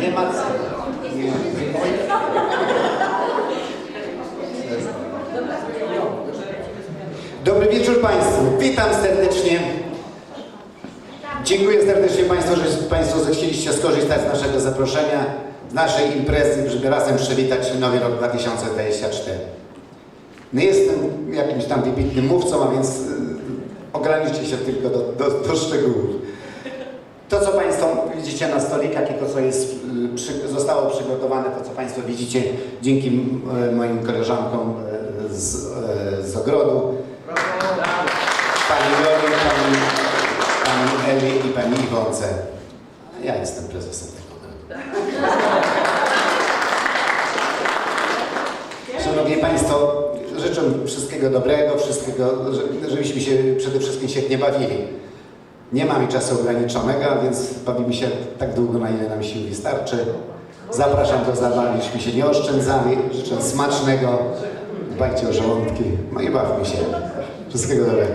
Nie ma. Nie. Dobry wieczór Państwu. Witam serdecznie. Dziękuję serdecznie Państwu, że Państwo zechcieliście skorzystać z naszego zaproszenia, z naszej imprezy, żeby razem przywitać nowy rok 2024. Nie jestem jakimś tam wybitnym mówcą, a więc y, ograniczcie się tylko do, do, do szczegółów. To, co Państwo widzicie na stolikach i to, co jest, y, przy, zostało przygotowane, to, co Państwo widzicie dzięki y, moim koleżankom y, z, z ogrodu, Pani Joli, Pani, Pani Eli i Pani Iwonce. Ja jestem prezesem tego ogrodu. Szanowni Państwo, życzę wszystkiego dobrego, wszystkiego, że- żebyśmy się przede wszystkim świetnie bawili. Nie mamy czasu ograniczonego, więc bawimy się tak długo, na ile nam sił wystarczy. Zapraszam do zabawy, żebyśmy się nie oszczędzali. Życzę smacznego, dbajcie o żołądki, no i bawmy się. Wszystkiego dobrego.